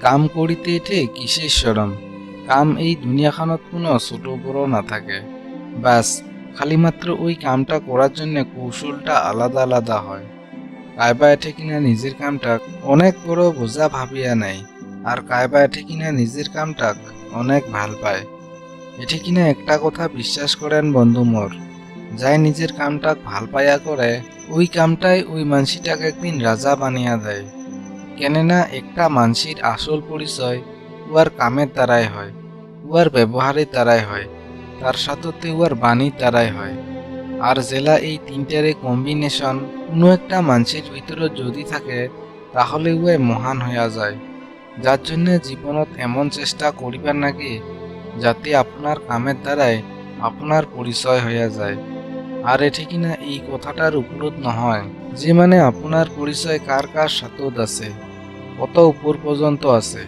কাম করিতে এঠে কিসের সরম কাম এই দুনিয়াখানত কোনো ছোট বড় না থাকে বাস খালি মাত্র ওই কামটা করার জন্য কৌশলটা আলাদা আলাদা হয়। কায়বা এঠে কিনা নিজের কামটা অনেক বড় বোঝা ভাবিয়া নাই আর কায়বা এঠে কিনা নিজের কামটাক অনেক ভালো পায়। এঠে কিনা একটা কথা বিশ্বাস করেন বন্ধু মোর যাই নিজের কামটাক ভালো পাইয়া করে ওই কামটাই ওই মানসিটাকে একদিন রাজা বানিয়া দেয়। কেননা একটা মানসির আসল পরিচয় উয়ার কামের দ্বারাই হয় উয়ার ব্যবহারের দ্বারাই হয়, তার সাথে উয়ার বাণীর দ্বারাই হয়। আর জেলা এই তিনটারে কম্বিনেশন কোনো একটা মানুষের ভিতরে যদি থাকে, তাহলে উয়ে মহান হইয়া যায়। যার জন্য জীবনত এমন চেষ্টা করিবার নাকি যাতে আপনার কামের দ্বারাই আপনার পরিচয় হইয়া যায়। আর এটি কিনা এই কথাটার উপরোধ নহয় যে মানে আপনার পরিচয় কার কার সাথত আছে। কত উপর পর্যন্ত আছে,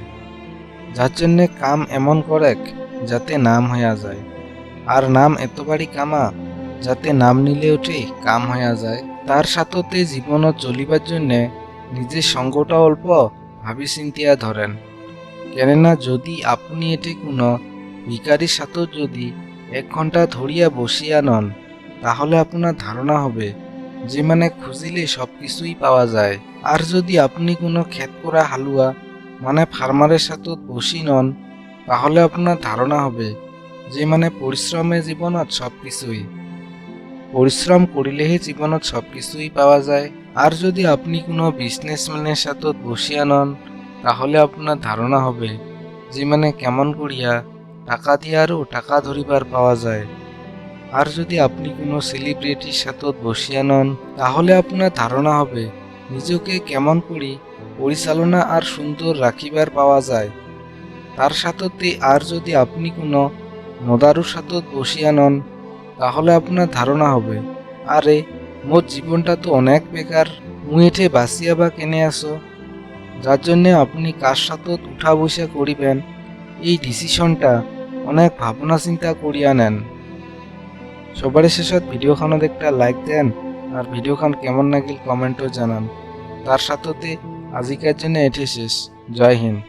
যার জন্যে কাম এমন করেক যাতে নাম হইয়া যায়। আর নাম এতবারই কামা, যাতে নাম নিলে উঠে কাম হইয়া যায়। তার সাথতে জীবনত চলিবার জন্যে নিজের সঙ্গটা অল্প ভাবি চিন্তিয়া ধরেন। কেননা যদি আপনি এটি কোনো ভিকারির সাথে যদি এক ঘণ্টা ধরিয়া বসিয়া নন, তাহলে আপনার ধারণা হবে যে মানে খুঁজিলে সব কিছুই পাওয়া যায়। আর যদি আপনি কোনো ক্ষেত করা হালুয়া মানে ফার্মারের সাথে বসি নন, তাহলে আপনার ধারণা হবে যে মানে পরিশ্রমে জীবনত সব কিছুই পরিশ্রম করিলেহে জীবনত সব কিছুই পাওয়া যায়। আর যদি আপনি কোনো বিজনেসম্যানের সাথে বসিয়া নন, তাহলে আপনার ধারণা হবে যে মানে কেমন করিয়া টাকা দিয়ারও টাকা ধরিবার পাওয়া যায়। আর যদি আপনি কোনো সেলিব্রিটির সাথে বসিয়া নন, তাহলে আপনার ধারণা হবে, নিজকে কেমন করি পরিচালনা আর সুন্দর রাখিবার পাওয়া যায়। তার সাথে আর যদি আপনি কোনো মদারুর সাথে বসিয়া নন, তাহলে আপনার ধারণা হবে, আরে, মোর জীবনটা তো অনেক বেকার মুয়েঠে বাঁচিয়া বা কেনে আসো যার জন্যে আপনি কার সাথে উঠা বসা করিবেন? এই ডিসিশনটা অনেক ভাবনা চিন্তা করিয়া নেন। সবার শেষত ভিডিওখানত একটা লাইক দেন। আর ভিডিওখান কেমন লাগিল কমেন্টও জানান। তার সাথে আজিকার জন্য এটি শেষ। জয় হিন্দ।